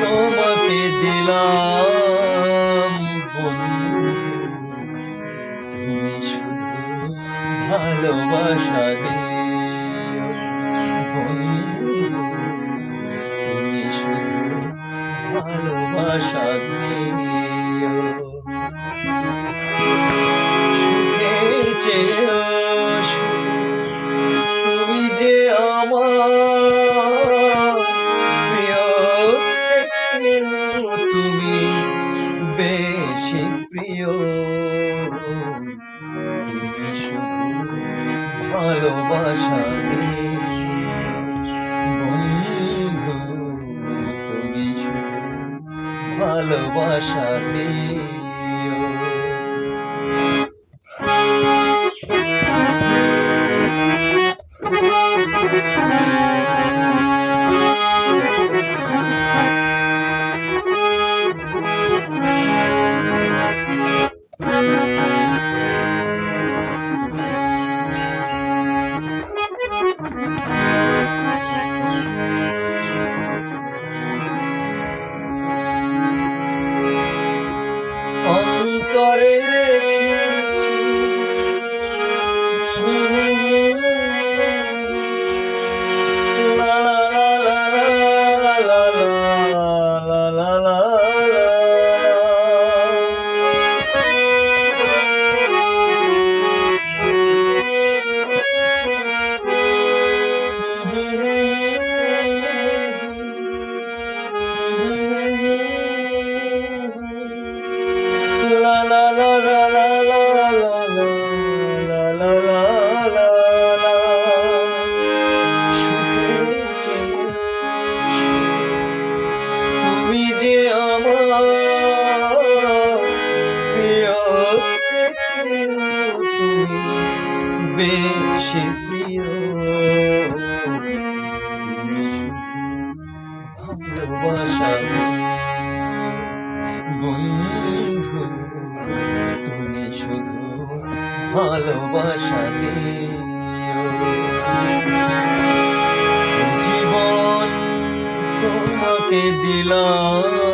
তোমাকে দিলাম তুমি শুধু ভালোবাসা দিও। তুমি শুধু ভালোবাসা দিও। সুখের চেয়ে প্রিয় তুমি শুধু ভালোবাসা বন্ধু তুমি শুধু ভালোবাসা দিয়ে la la. বেশি প্রিয় বন্ধু তুমি শুধু ভালোবাসা জীবন তোমাকে দিলাম।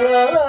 la